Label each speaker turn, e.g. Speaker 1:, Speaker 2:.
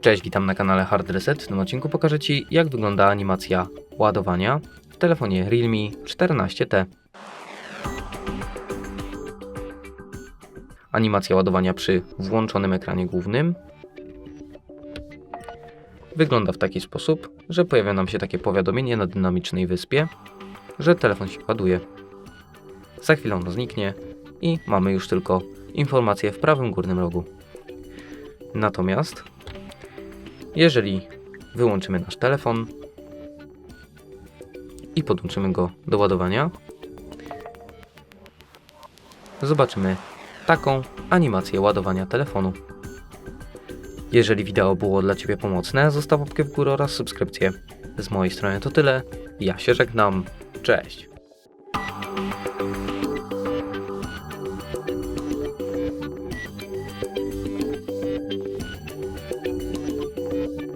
Speaker 1: Cześć, witam na kanale Hard Reset. W tym odcinku pokażę Ci, jak wygląda animacja ładowania w telefonie Realme 14T. Animacja ładowania przy włączonym ekranie głównym wygląda w taki sposób, że pojawia nam się takie powiadomienie na dynamicznej wyspie, że telefon się ładuje. Za chwilę ono zniknie i mamy już tylko informację w prawym górnym rogu. Natomiast jeżeli wyłączymy nasz telefon i podłączymy go do ładowania, zobaczymy taką animację ładowania telefonu. Jeżeli wideo było dla Ciebie pomocne, zostaw łapkę w górę oraz subskrypcję. Z mojej strony to tyle. Ja się żegnam. Cześć.